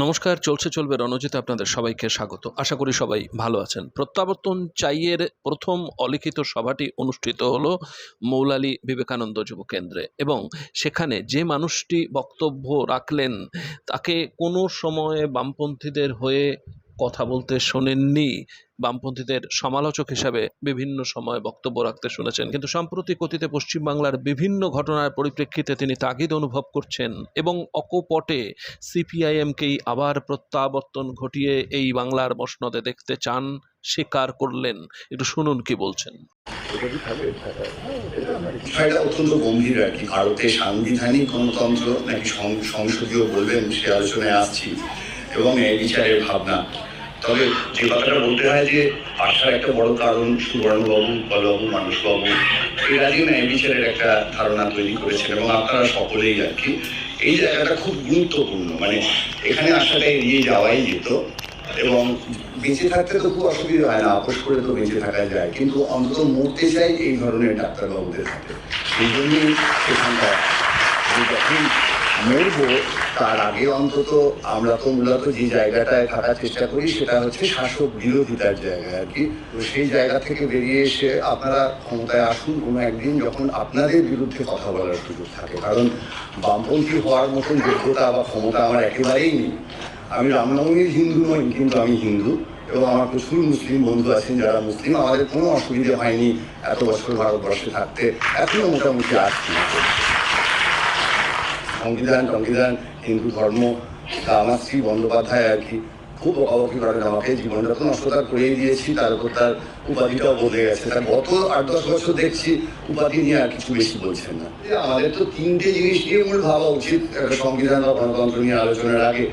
নমস্কার, চলছে, চলবে রণজিতে আপনাদের সবাইকে স্বাগত। আশা করি সবাই ভালো আছেন। প্রত্যাবর্তন চাইয়ের প্রথম অলিখিত সভাটি অনুষ্ঠিত হল মৌলালী বিবেকানন্দ যুব কেন্দ্রে এবং সেখানে যে মানুষটি বক্তব্য রাখলেন তাকে কোনো সময়ে বামপন্থীদের হয়ে কথা বলতে শোনেননি। বামপন্থীদের সমালোচক হিসাবে বিভিন্ন সময় বক্তব্য রাখতে শুনেছেন। কিন্তু সম্প্রতি কথিতে পশ্চিমবাংলার বিভিন্ন ঘটনার পরিপ্রেক্ষিতে তিনি তাগিদ অনুভব করছেন এবং অকপটে সিপিআইএমকেই আবার প্রত্যাবর্তন ঘটিয়ে এই বাংলার মসনদে দেখতে চান, স্বীকার করলেন। একটু শুনুন কি বলছেন। বিষয়টা অত্যন্ত গম্ভীর আর কি। সাংবিধানিক গণতন্ত্র নাকি সংসদীয় বলবেন সে আলোচনায় আসছি এবং এই বিচারের ভাবনা। তবে যে কথাটা বলতে হয় যে আসার একটা বড় কারণ সুবর্ণবাবু বলবাবু মানুষবাবু এরা যে ন্যায় বিচারের একটা ধারণা তৈরি করেছেন এবং আপনারা সকলেই আর কি। এই জায়গাটা খুব গুরুত্বপূর্ণ। মানে এখানে আসাটা এড়িয়ে যাওয়াই যেত এবং বেঁচে থাকতে তো খুব অসুবিধা হয় না, আপোষ করে তো বেঁচে থাকা যায়। কিন্তু অন্তত মরতে চাই এই ধরনের ডাক্তারবাবুদের হাতে। সেই জন্যই এখানটা যখন মরবো তার আগে অন্তত আমরা তো মূলত যে জায়গাটায় থাকার চেষ্টা করি সেটা হচ্ছে শাসক বিরোধিতার জায়গা আর কি। সেই জায়গা থেকে বেরিয়ে এসে আপনারা ক্ষমতায় আসুন, কোনো একদিন যখন আপনাদের বিরুদ্ধে কথা বলার সুযোগ থাকে। কারণ বামপন্থী হওয়ার মতন যোগ্যতা বা ক্ষমতা আমার একেবারেই নেই। আমি রামনবমীর হিন্দু নই, কিন্তু আমি হিন্দু এবং আমার প্রচুর মুসলিম বন্ধু আছেন যারা মুসলিম। আমাদের কোনো অসুবিধা হয়নি এত বছর ভারতবর্ষে থাকতে। এখনও মোটামুটি আসছি। সংবিধান সংবিধান, হিন্দু ধর্ম, তা আমার শ্রী বন্দ্যোপাধ্যায় আর কি। খুব বকাবকি করেন আমাকে জীবনটা তো নষ্টতা করেই দিয়েছি, তার উপর তার উপাধিটাও বদলে গেছে। তার গত আট দশ বছর দেখছি, উপাধি নিয়ে আর কিছু বেশি বলছেন না। আমাদের তো তিনটে জিনিস নিয়ে মূল ভাবা উচিত, একটা সংবিধান বা গণতন্ত্র নিয়ে আলোচনার আগে।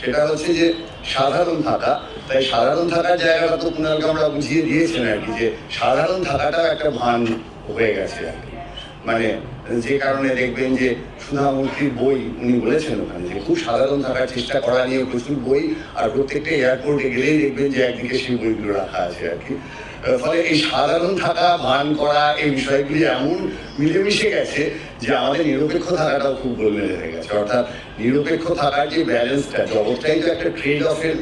সেটা হচ্ছে যে, সাধারণ থাকা, তাই সাধারণ থাকার জায়গাটা তো কুণালকে আমরা বুঝিয়ে দিয়েছেন আর কি, যে সাধারণ থাকাটাও একটা ভান হয়ে গেছে আর কি। মানে যে কারণে দেখবেন যে সুধামূর্তির বই উনি বলেছেন ওখানে যে খুব সাধারণ থাকার চেষ্টা করা নিয়ে প্রচুর বই, আর প্রত্যেকটা এয়ারপোর্টে গেলেই দেখবেন যে একদিকে সেই বইগুলো রাখা আছে আর কি। ফলে এই সাধারণ থাকা, ভান করা এই বিষয়গুলি এমন মিলেমিশে গেছে যে আমাদের নিরপেক্ষ থাকাটাও খুব গোলমেলে হয়ে গেছে। অর্থাৎ নিরপেক্ষ থাকার যে ব্যালেন্সটা, জগৎটাই তো একটা ট্রেড অফের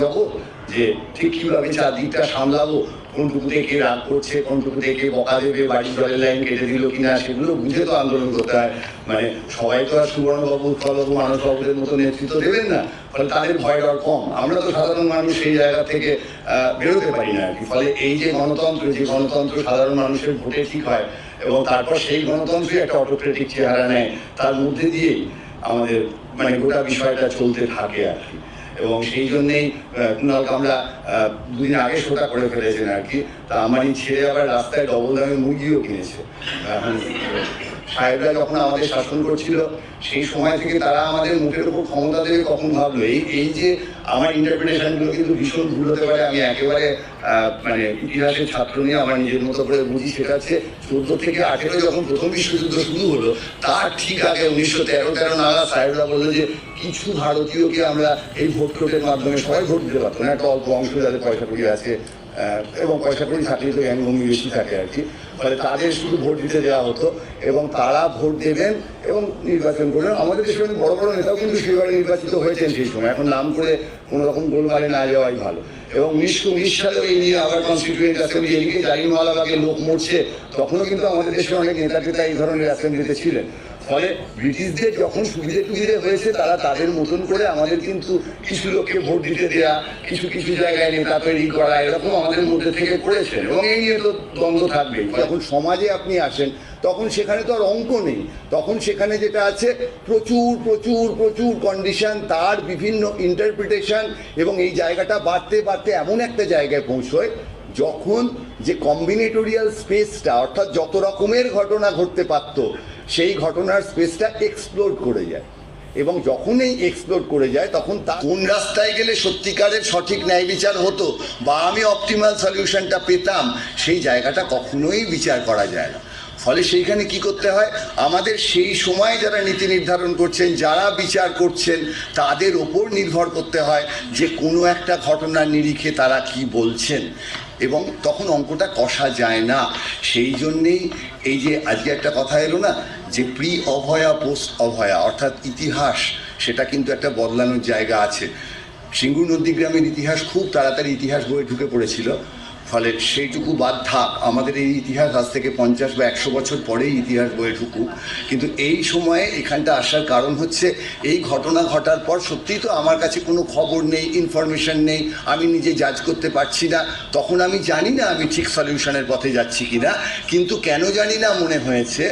জগৎ যে ঠিক কীভাবে চারদিকটা সামলাবো কোনটুকুতে কে রাগ করছে কোনটুকুতে কে বকা দেবে বাড়ির জলের লাইন কেটে দিল কিনা সেগুলো বুঝে তো আন্দোলন করতে হয়। মানে সবাই তো আর সুবর্ণবাবু উৎপলবাবু মানসবাবুদের মতো নেতৃত্ব দেবেন না। ফলে তাদের ভয় ডর কম। আমরা তো সাধারণ মানুষ সেই জায়গা থেকে বেরোতে পারি না আর কি। ফলে এই যে গণতন্ত্র যে গণতন্ত্র সাধারণ মানুষের ভোটে ঠিক হয় এবং তারপর সেই গণতন্ত্রই একটা অটোক্রেটিক চেহারা নেয়, তার মধ্যে দিয়েই আমাদের মানে গোটা বিষয়টা চলতে থাকে আর কি। এবং সেই জন্যেই আহ, কুণাল কামরা দুদিন আগে শোটা করে ফেলেছেন আর কি। তা আমার এই ছেড়ে আবার রাস্তায় ডবল দামে মুরগিও কিনেছে। সাহেবরা যখন আমাদের শাসন করছিল, সেই সময় থেকে তারা আমাদের মুখের উপর ক্ষমতা দেবে কখন ভাবলো? এই এই যে আমার ইন্টারপ্রিটেশনগুলো কিন্তু ভীষণ ভুল হতে পারে, আমি একেবারে মানে ইতিহাসের ছাত্র নিয়ে আমার নিজের মতো করে বুঝি হচ্ছে চোদ্দ থেকে আঠেরো যখন প্রথম বিশ্বযুদ্ধ শুরু হলো, তার ঠিক আগে উনিশশো তেরো তেরো নাগাদ সাহেবরা বলল যে কিছু ভারতীয়কে আমরা এই ভোট মাধ্যমে সবাই ভোট দিতে পারতো না, একটা অল্প অংশ যাদের পয়সা করি আছে এবং পয়সা করি থাকলে তো জ্ঞানভূমি বেশি থাকে আর কি। ফলে তাদের শুধু ভোট দিতে দেওয়া হতো এবং তারা ভোট দেবেন এবং নির্বাচন করবেন। আমাদের দেশে অনেক বড় বড় নেতাও কিন্তু সেবারে নির্বাচিত হয়েছেন সেই সময়। এখন নাম করে কোনো রকম গোলমালে না যাওয়াই ভালো। এবং উনিশশো উনিশ সালে এই নিয়ে আবার কনস্টিটিউয়েন্ট অ্যাসেম্বলি এদিকে জালিমওয়ালাবাগে লোক মরছে, তখনও কিন্তু আমাদের দেশে অনেক নেতা টেতা এই ধরনের অ্যাসেম্বলিতে ছিলেন। ফলে ব্রিটিশদের যখন সুবিধে টুবিধে হয়েছে, তারা তাদের মতন করে আমাদের কিন্তু কিছু লোককে ভোট দিতে দেওয়া কিছু কিছু জায়গায় নেতা তৈরি করা, এরকম আমাদের মধ্যে থেকে করেছেন এবং এই নিয়ে তো দ্বন্দ্ব থাকবেই যখন সমাজে আপনি আসেন, তখন সেখানে তো আর অঙ্ক নেই। তখন সেখানে যেটা আছে, প্রচুর প্রচুর প্রচুর কন্ডিশন তার বিভিন্ন ইন্টারপ্রিটেশন এবং এই জায়গাটা বাড়তে বাড়তে এমন একটা জায়গায় পৌঁছয়, যখন যে কম্বিনেটোরিয়াল স্পেসটা অর্থাৎ যত রকমের ঘটনা ঘটতে পারত সেই ঘটনার স্পেসটা এক্সপ্লোর করে যায়। এবং যখনই এক্সপ্লোর করে যায়, তখন তা কোন রাস্তায় গেলে সত্যিকারের সঠিক ন্যায় বিচার হতো বা আমি অপটিমাল সলিউশনটা পেতাম, সেই জায়গাটা কখনোই বিচার করা যায় না। ফলে সেইখানে কি করতে হয়? আমাদের সেই সময় যারা নীতি নির্ধারণ করছেন, যারা বিচার করছেন, তাদের ওপর নির্ভর করতে হয় যে কোনো একটা ঘটনার নিরিখে তারা কি বলছেন। এবং তখন অঙ্কটা কষা যায় না। সেই জন্যেই এই যে আজকে একটা কথা এলো না যে প্রি অভয়া পোস্ট অভয়া অর্থাৎ ইতিহাস, সেটা কিন্তু একটা বদলানোর জায়গা আছে। সিঙ্গুর নন্দীগ্রামের ইতিহাস খুব তাড়াতাড়ি ইতিহাস বইয়ে ঢুকে পড়েছিল। ফলে সেইটুকু বাদ থাক, আমাদের এই ইতিহাস আজ থেকে পঞ্চাশ বা একশো বছর পরেই ইতিহাস বইয়ে ঢুকুক। কিন্তু এই সময়ে এখানটা আসার কারণ হচ্ছে, এই ঘটনা ঘটার পর সত্যিই তো আমার কাছে কোনো খবর নেই ইনফরমেশন নেই, আমি নিজে জাজ করতে পারছি না। তখন আমি জানি না আমি ঠিক সলিউশনের পথে যাচ্ছি কিনা, কিন্তু কেন জানি না মনে হয়েছে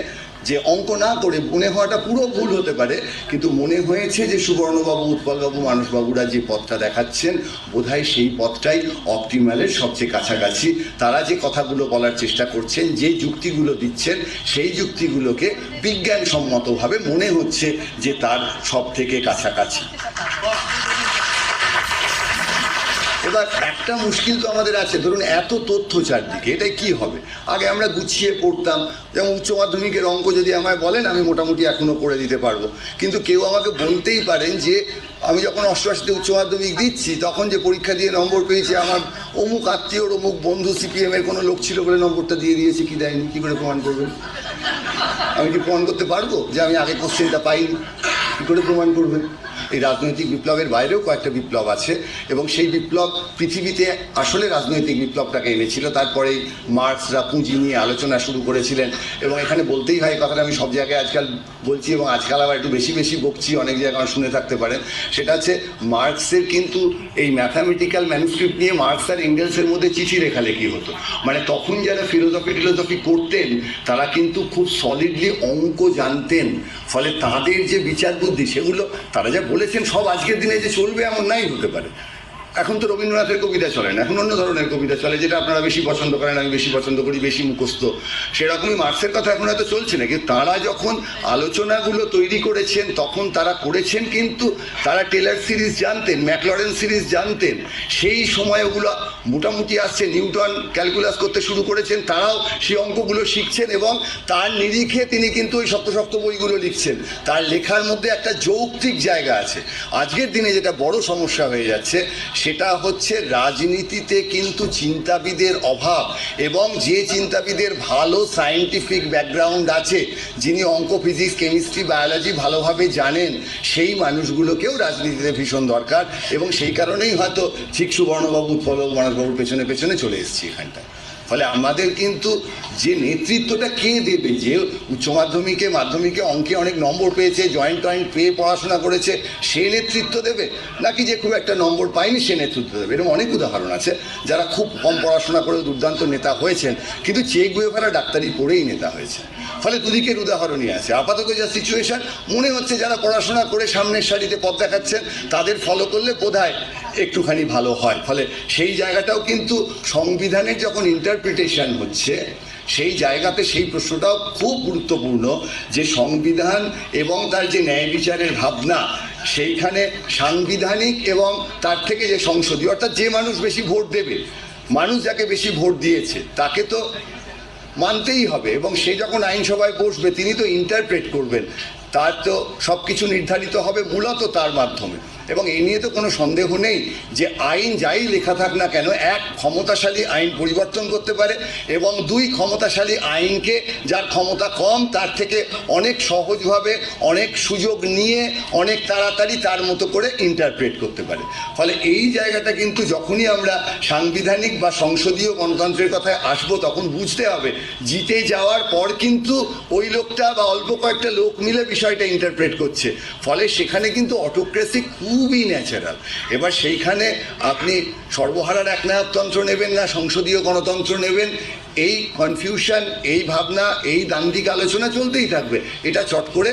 যে অঙ্ক না করে মনে হওয়াটা পুরো ভুল হতে পারে, কিন্তু মনে হয়েছে যে সুবর্ণবাবু, উৎপলবাবু মানসবাবুরা যে পথটা দেখাচ্ছেন, বোধহয় সেই পথটাই অপটিমালের সবচেয়ে কাছাকাছি। তারা যে কথাগুলো বলার চেষ্টা করছেন, যে যুক্তিগুলো দিচ্ছেন, সেই যুক্তিগুলোকে বিজ্ঞানসম্মতভাবে মনে হচ্ছে যে তার সব থেকে কাছাকাছি। এবার একটা মুশকিল তো আমাদের আছে। ধরুন এত তথ্য চারদিকে, এটাই কি হবে? আগে আমরা গুছিয়ে পড়তাম, যেমন উচ্চ মাধ্যমিকের অঙ্ক যদি আমায় বলেন, আমি মোটামুটি এখনও করে দিতে পারব। কিন্তু কেউ আমাকে বলতেই পারেন যে, আমি যখন অষ্টআশিতে উচ্চ মাধ্যমিক দিচ্ছি, তখন যে পরীক্ষা দিয়ে নম্বর পেয়েছি আমার অমুক আত্মীয়র, অমুক বন্ধু, সিপিএম এর কোনো লোক ছিল বলে নম্বরটা দিয়ে দিয়েছি, কি দেয়নি? কী করে প্রমাণ করবেন? আমি কি প্রমাণ করতে পারব যে আমি আগে কোশ্চেনটা পাইনি? কী করে প্রমাণ করবেন? এই রাজনৈতিক বিপ্লবের বাইরেও কয়েকটা বিপ্লব আছে এবং সেই বিপ্লব পৃথিবীতে আসলে রাজনৈতিক বিপ্লবটাকে এনেছিল। তারপরেই মার্কসরা পুঁজি নিয়ে আলোচনা শুরু করেছিলেন এবং এখানে বলতেই হয় কথাটা আমি সব জায়গায় আজকাল বলছি এবং আজকাল আবার একটু বেশি বেশি বকছি, অনেক জায়গায় শুনে থাকতে পারেন। সেটা হচ্ছে মার্কসের কিন্তু এই ম্যাথামেটিক্যাল ম্যানুস্ক্রিপ্ট নিয়ে মার্কস আর এঙ্গেলসের মধ্যে চিঠি লেখালেখি হতো। মানে তখন যারা ফিলোসফি টিলোসফি করতেন, তারা কিন্তু খুব সলিডলি অঙ্ক জানতেন। ফলে তাদের যে বিচার বুদ্ধি সেগুলো তারা যা বলেছেন সব আজকের দিনে যে চলবে এমন নাই হতে পারে। এখন তো রবীন্দ্রনাথের কবিতা চলে না, এখন অন্য ধরনের কবিতা চলে, যেটা আপনারা বেশি পছন্দ করেন, আমি বেশি পছন্দ করি, বেশি মুখস্থ। সেরকমই মার্ক্সের কথা এখন হয়তো চলছে না কিন্তু তারা যখন আলোচনাগুলো তৈরি করেছেন, তখন তারা করেছেন কিন্তু তারা টেলার সিরিজ জানতেন, ম্যাকলরেন সিরিজ জানতেন, সেই সময় ওগুলো মোটামুটি আসছে, নিউটন ক্যালকুলাস করতে শুরু করেছেন, তারাও সেই অঙ্কগুলো শিখছেন এবং তার নিরিখে তিনি কিন্তু ওই শক্ত শক্ত বইগুলো লিখছেন। তার লেখার মধ্যে একটা যৌক্তিক জায়গা আছে। আজকের দিনে যেটা বড় সমস্যা হয়ে যাচ্ছে সেটা হচ্ছে রাজনীতিতে কিন্তু চিন্তাবিদের অভাব এবং যে চিন্তাবিদের ভালো সায়েন্টিফিক ব্যাকগ্রাউন্ড আছে, যিনি অঙ্ক ফিজিক্স কেমিস্ট্রি বায়োলজি ভালোভাবে জানেন, সেই মানুষগুলোকেও রাজনীতিতে ভীষণ দরকার এবং সেই কারণেই হয়তো ঠিক সুবর্ণবাবু ফলক মানসবাবুর পেছনে পেছনে চলে এসেছি এখানটায়। ফলে আমাদের কিন্তু যে নেতৃত্বটা কে দেবে? যে উচ্চ মাধ্যমিকে মাধ্যমিকে অঙ্কে অনেক নম্বর পেয়েছে জয়েন্ট টয়েন্ট পেয়ে পড়াশোনা করেছে, সে নেতৃত্ব দেবে? নাকি যে খুব একটা নম্বর পায়নি, সে নেতৃত্ব দেবে? এরকম অনেক উদাহরণ আছে, যারা খুব কম পড়াশোনা করে দুর্দান্ত নেতা হয়েছেন, কিন্তু চেক গুয়েভারা ডাক্তারি পড়েই নেতা হয়েছে ফলে দুদিকের উদাহরণই আছে। আপাতত যা সিচুয়েশন মনে হচ্ছে যারা পড়াশোনা করে সামনের সারিতে পথ দেখাচ্ছেন তাদের ফলো করলে বোধহয় একটুখানি ভালো হয়। ফলে সেই জায়গাটাও কিন্তু সংবিধানের যখন ইন্টারপ্রিটেশন হচ্ছে, সেই জায়গাতে সেই প্রশ্নটাও খুব গুরুত্বপূর্ণ যে সংবিধান এবং তার যে ন্যায় বিচারের ভাবনা, সেইখানে সাংবিধানিক এবং তার থেকে যে সংসদীয়, অর্থাৎ যে মানুষ বেশি ভোট দেবে, মানুষ যাকে বেশি ভোট দিয়েছে, তাকে তো মানতেই হবে এবং সে যখন আইনসভায় বসবে, তিনি তো ইন্টারপ্রেট করবেন, তার তো সব কিছু নির্ধারিত হবে মূলত তার মাধ্যমে। এবং এই নিয়ে তো কোনো সন্দেহ নেই যে আইন যাই লেখা থাক না কেন, এক ক্ষমতাশালী আইন পরিবর্তন করতে পারে এবং দুই ক্ষমতাশালী আইনকে যার ক্ষমতা কম, তার থেকে অনেক সহজভাবে অনেক সুযোগ নিয়ে অনেক তাড়াতাড়ি তার মতো করে ইন্টারপ্রেট করতে পারে। ফলে এই জায়গাটা কিন্তু যখনই আমরা সাংবিধানিক বা সংসদীয় গণতন্ত্রের কথায় আসব, তখন বুঝতে হবে জিতে যাওয়ার পর কিন্তু ওই লোকটা বা অল্প কয়েকটা লোক মিলে বিষয়টা ইন্টারপ্রেট করছে। ফলে সেখানে কিন্তু অটোক্রেসি খুবই ন্যাচারাল এবার সেইখানে আপনি সর্বহারার এক নায়কতন্ত্র নেবেন না, সংসদীয় গণতন্ত্র নেবেন, এই কনফিউশন এই ভাবনা, এই দান্দিক আলোচনা চলতেই থাকবে। এটা চট করে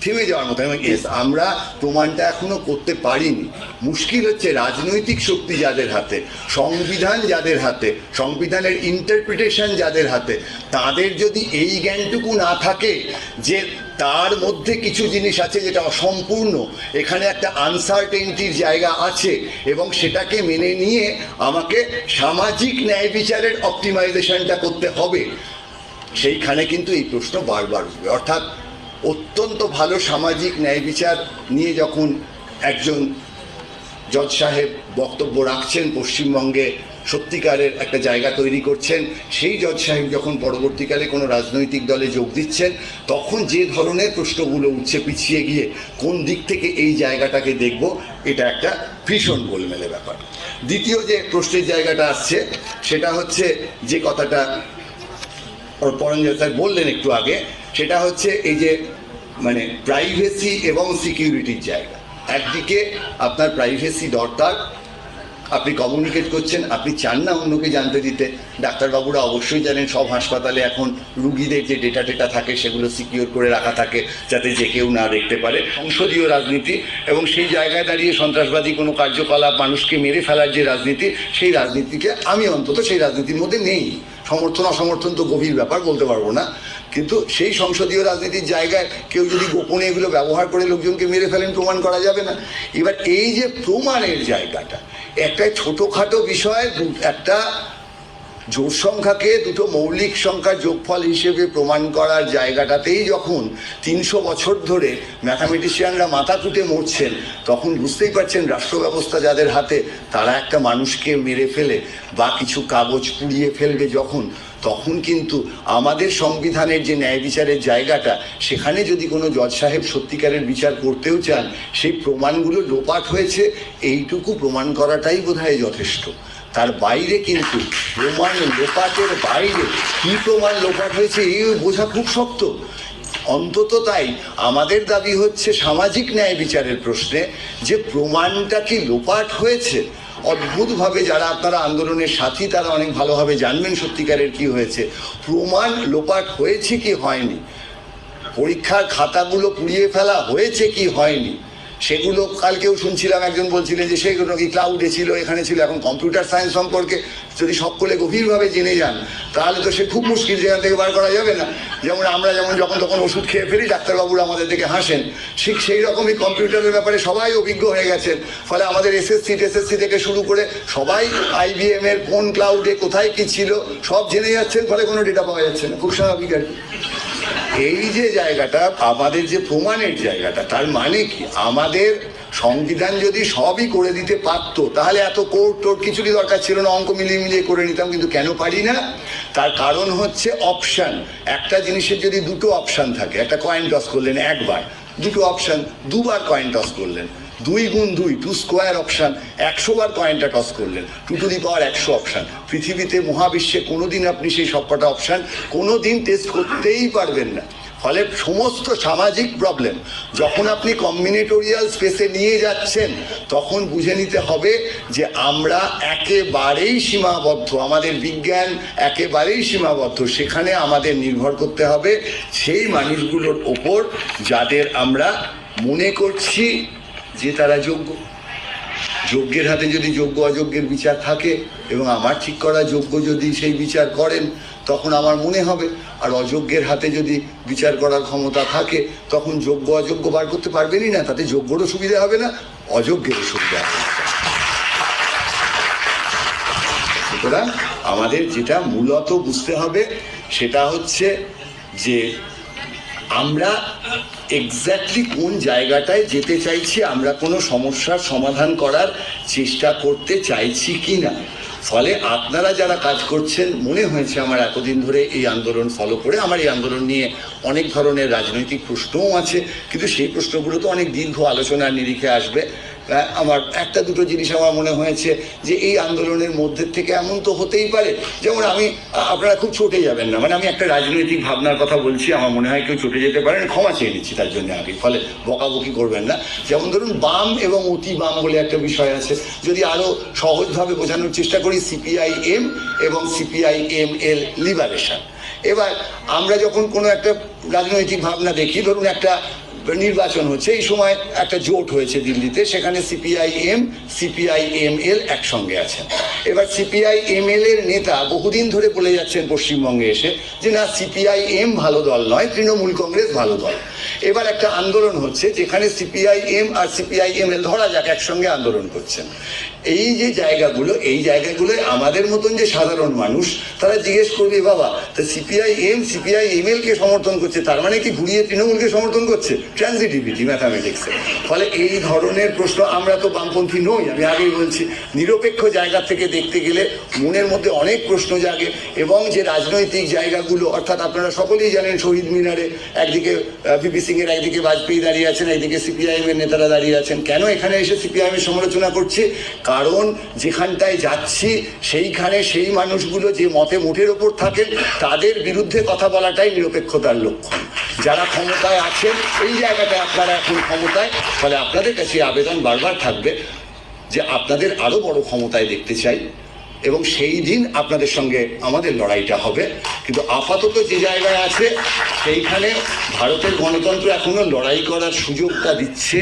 থেমে যাওয়ার মতো। এবং yes, আমরা প্রমাণটা এখনও করতে পারিনি। মুশকিল হচ্ছে রাজনৈতিক শক্তি যাদের হাতে সংবিধান যাদের হাতে সংবিধানের ইন্টারপ্রিটেশন যাদের হাতে তাদের যদি এই জ্ঞানটুকু না থাকে যে তার মধ্যে কিছু জিনিস আছে যেটা অসম্পূর্ণ এখানে একটা আনসার্টেনটির জায়গা আছে এবং সেটাকে মেনে নিয়ে আমাকে সামাজিক ন্যায় বিচারের অপটিমাইজেশনটা করতে হবে। সেইখানে কিন্তু এই প্রশ্ন বারবার উঠবে। অর্থাৎ অত্যন্ত ভালো সামাজিক ন্যায় বিচার নিয়ে যখন একজন জজ সাহেব বক্তব্য রাখছেন, পশ্চিমবঙ্গে সত্যিকারের একটা জায়গা তৈরি করছেন, সেই জজ সাহেব যখন পরবর্তীকালে কোনো রাজনৈতিক দলে যোগ দিচ্ছেন, তখন যে ধরনের প্রশ্নগুলো উঠছে পিছিয়ে গিয়ে, কোন দিক থেকে এই জায়গাটাকে দেখব, এটা একটা ভীষণ গোলমেলে ব্যাপার। দ্বিতীয় যে প্রশ্নের জায়গাটা আসছে, সেটা হচ্ছে যে কথাটা পরঞ্জয় স্যার বললেন একটু আগে সেটা হচ্ছে এই যে মানে প্রাইভেসি এবং সিকিউরিটির জায়গা। একদিকে আপনার প্রাইভেসি দরকার, আপনি কমিউনিকেট করছেন, আপনি চান না অন্যকে জানতে দিতে। ডাক্তারবাবুরা অবশ্যই জানেন, সব হাসপাতালে এখন রুগীদের যে ডেটা টেটা থাকে, সেগুলো সিকিউর করে রাখা থাকে, যাতে যে কেউ না দেখতে পারে। সংসদীয় রাজনীতি এবং সেই জায়গায় দাঁড়িয়ে সন্ত্রাসবাদী কোনো কার্যকলাপ, মানুষকে মেরে ফেলার যে রাজনীতি, সেই রাজনীতিকে আমি অন্তত সেই রাজনীতির মধ্যে নেই। সমর্থন অসমর্থন তো গভীর ব্যাপার, বলতে পারব না। কিন্তু সেই সংসদীয় রাজনীতির জায়গায় কেউ যদি গোপনে এগুলো ব্যবহার করে লোকজনকে মেরে ফেলেন, প্রমাণ করা যাবে না। এবার এই যে প্রমাণের জায়গাটা, একটা ছোটোখাটো বিষয় একটা জোর সংখ্যাকে দুটো মৌলিক সংখ্যার যোগফল হিসেবে প্রমাণ করার জায়গাটাতেই যখন তিনশো বছর ধরে ম্যাথামেটিশিয়ানরা মাথা কুটে মরছেন, তখন বুঝতেই পারছেন রাষ্ট্র ব্যবস্থা যাদের হাতে, তারা একটা মানুষকে মেরে ফেলে বা কিছু কাগজ পুড়িয়ে ফেলবে যখন তখন কিন্তু আমাদের সংবিধানের যে ন্যায় বিচারের জায়গাটা, সেখানে যদি কোনো জজ সাহেব সত্যিকারের বিচার করতেও চান, সেই প্রমাণগুলো লোপাট হয়েছে, এইটুকু প্রমাণ করাটাই বোধহয় যথেষ্ট। তার বাইরে কিন্তু প্রমাণ লোপাটের বাইরে কি প্রমাণ লোপাট হয়েছে, এই বোঝা খুব শক্ত। অন্তত তাই আমাদের দাবি হচ্ছে সামাজিক ন্যায় বিচারের প্রশ্নে যে প্রমাণটা কি লোপাট হয়েছে অদ্ভুতভাবে যারা আপনারা আন্দোলনের সাথী, তারা অনেক ভালোভাবে জানবেন সত্যিকারের কি হয়েছে। প্রমাণ লোপাট হয়েছে কি হয়নি? পরীক্ষার খাতাগুলো পুড়িয়ে ফেলা হয়েছে কি হয়নি? সেগুলো কালকেও শুনছিলাম, একজন বলছিলেন যে সেগুলো কি ক্লাউডে ছিল, এখানে ছিল, এখন কম্পিউটার সায়েন্স সম্পর্কে যদি সকলে গভীরভাবে জেনে যান, তাহলে তো সে খুব মুশকিল যেখান থেকে বার করা যাবে না। যেমন আমরা যেমন যখন তখন ওষুধ খেয়ে ফেলি, ডাক্তারবাবুরা আমাদের দেখে হাসেন, ঠিক সেই রকমই কম্পিউটারের ব্যাপারে সবাই অভিজ্ঞ হয়ে গেছেন। ফলে আমাদের এসএসসি টেসএসসি থেকে শুরু করে সবাই আইবিএম এর কোন ক্লাউডে কোথায় কি ছিল, সব জেনে যাচ্ছেন, ফলে কোনো ডেটা পাওয়া যাচ্ছে না। খুব স্বাভাবিক আর কি। এই যে জায়গাটা, আমাদের যে প্রমাণের জায়গাটা, তার মানে কি? আমাদের সংবিধান যদি সবই করে দিতে পারত, তাহলে এত কোর্ট টোর্ট কিছুরই দরকার ছিল না, অঙ্ক মিলিয়ে মিলিয়ে করে নিতাম, কিন্তু কেন পারি না? তার কারণ হচ্ছে অপশান একটা জিনিসের যদি দুটো অপশান থাকে, একটা কয়েন টস করলেন একবার, দুটো অপশান দুবার কয়েন টস করলেন দুই গুণ দুই টু স্কোয়ার অপশান একশো বার কয়েনটা টস করলেন। টু টু দি পাওয়ার একশো অপশান পৃথিবীতে, মহাবিশ্বে কোনোদিন আপনি সেই সবকটা অপশান কোনোদিন টেস্ট করতেই পারবেন না। ফলে সমস্ত সামাজিক প্রবলেম যখন আপনি কম্বিনেটোরিয়াল স্পেসে নিয়ে যাচ্ছেন, তখন বুঝে নিতে হবে যে আমরা একেবারেই সীমাবদ্ধ, আমাদের বিজ্ঞান একেবারেই সীমাবদ্ধ। সেখানে আমাদের নির্ভর করতে হবে সেই মানুষগুলোর ওপর যাদের আমরা মনে করছি যে তারা যোগ্য। যোগ্যের হাতে যদি যোগ্য অযোগ্যের বিচার থাকে এবং আমার ঠিক করা যোগ্য যদি সেই বিচার করেন, তখন আমার মনে হবে। আর অযোগ্যের হাতে যদি বিচার করার ক্ষমতা থাকে, তখন যোগ্য অযোগ্য বার করতে পারবেনই না। তাতে যোগ্যরও সুবিধা হবে না অযোগ্যেরও সুবিধা হবে। সুতরাং আমাদের যেটা মূলত বুঝতে হবে, সেটা হচ্ছে যে আমরা এক্স্যাক্টলি কোন জায়গাটায় যেতে চাইছি, আমরা কোনো সমস্যার সমাধান করার চেষ্টা করতে চাইছি কি না ফলে আপনারা যারা কাজ করছেন, মনে হয়েছে আমার এতদিন ধরে এই আন্দোলন ফলো করে, আমার এই আন্দোলন নিয়ে অনেক ধরনের রাজনৈতিক প্রশ্নও আছে, কিন্তু সেই প্রশ্নগুলো তো অনেক দীর্ঘ আলোচনার নিরিখে আসবে। আমার একটা দুটো জিনিস আমার মনে হয়েছে যে এই আন্দোলনের মধ্যে থেকে এমন তো হতেই পারে। যেমন আমি আপনারা খুব চটে যাবেন না। মানে আমি একটা রাজনৈতিক ভাবনার কথা বলছি, আমার মনে হয় কেউ চটে যেতে পারেন ক্ষমা চেয়ে নিচ্ছি তার জন্য আগে, ফলে বকাবকি করবেন না। যেমন ধরুন, বাম এবং অতি বাম বলে একটা বিষয় আছে। যদি আরও সহজভাবে বোঝানোর চেষ্টা করি সিপিআই এম এবং সিপিআই এম এল লিবারেশন। এবার আমরা যখন কোনো একটা রাজনৈতিক ভাবনা দেখি, ধরুন একটা নির্বাচন হচ্ছে। এই সময় একটা জোট হয়েছে দিল্লিতে, সেখানে CPI M CPI M L একসঙ্গে আছেন এবার সিপিআই এম এল এর নেতা বহুদিন ধরে বলে যাচ্ছেন পশ্চিমবঙ্গে এসে যে, না সিপিআই এম ভালো দল নয়, তৃণমূল কংগ্রেস ভালো দল। এবার একটা আন্দোলন হচ্ছে যেখানে সিপিআই এম আর সিপিআই এম এল ধরা যাক, একসঙ্গে আন্দোলন করছেন। এই যে জায়গাগুলো, এই জায়গাগুলোয় আমাদের মতন যে সাধারণ মানুষ, তারা জিজ্ঞেস করবে, বাবা, তা সিপিআই এম সিপিআই এম কে সমর্থন করছে? তার মানে কি ঘুরিয়ে তৃণমূলকে সমর্থন করছে? ট্রানজিটিভিটি ম্যাথামেটিক্সে ফলে এই ধরনের প্রশ্ন আমরা তো বামপন্থী নই, আমি আগেই বলছি। নিরপেক্ষ জায়গা থেকে দেখতে গেলে মনের মধ্যে অনেক প্রশ্ন জাগে এবং যে রাজনৈতিক জায়গাগুলো, অর্থাৎ আপনারা সকলেই জানেন শহীদ মিনারে একদিকে ভিপি সিং এর একদিকে বাজপেয়ী দাঁড়িয়ে আছেন, একদিকে সিপিআইএম এর নেতারা দাঁড়িয়ে আছেন। কেন এখানে এসে সিপিআইএম এর সমালোচনা করছি? কারণ যেখানটায় যাচ্ছি, সেইখানে সেই মানুষগুলো যে মতে মুঠের ওপর থাকেন, তাদের বিরুদ্ধে কথা বলাটাই নিরপেক্ষতার লক্ষণ। যারা ক্ষমতায় আছেন, এই জায়গাটায় আপনারা এখন ক্ষমতায়, ফলে আপনাদের কাছে আবেদন বারবার থাকবে যে আপনাদের আরও বড় ক্ষমতায় দেখতে চাই। এবং সেই দিন আপনাদের সঙ্গে আমাদের লড়াইটা হবে। কিন্তু আপাতত যে জায়গায় আছে, সেইখানে ভারতের গণতন্ত্র এখনও লড়াই করার সুযোগটা দিচ্ছে।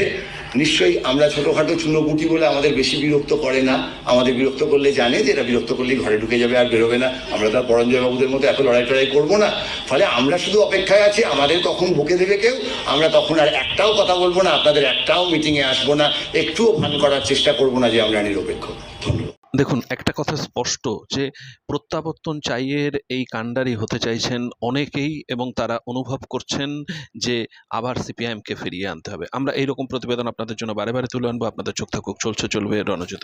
নিশ্চয়ই আমরা ছোটোখাটো চুনোপুটি বলে আমাদের বেশি বিরক্ত করে না। আমাদের বিরক্ত করলে জানে যে এটা বিরক্ত করলেই ঘরে ঢুকে যাবে আর বেরোবে না। আমরা তার পরঞ্জয়বাবুদের পরঞ্জয় বাবুদের মতো এত লড়াই টড়াই করব না। ফলে আমরা শুধু অপেক্ষায় আছি, আমাদের তখন বুকে দেবে কেউ? আমরা তখন আর একটাও কথা বলব না, আপনাদের একটাও মিটিংয়ে আসব না। একটুও ভান করার চেষ্টা করব না যে আমরা নিরপেক্ষ। ধন্যবাদ। দেখুন, একটা কথা স্পষ্ট যে প্রত্যাবর্তন চাইয়ের এই কাণ্ডারি হতে চাইছেন অনেকেই এবং তারা অনুভব করছেন যে আবার সিপিআইএমকে ফিরিয়ে আনতে হবে। আমরা এইরকম প্রতিবেদন আপনাদের জন্য বারে বারে তুলে আনব। আপনাদের চোখ থাকুক, চলছে, চলবে রণজিত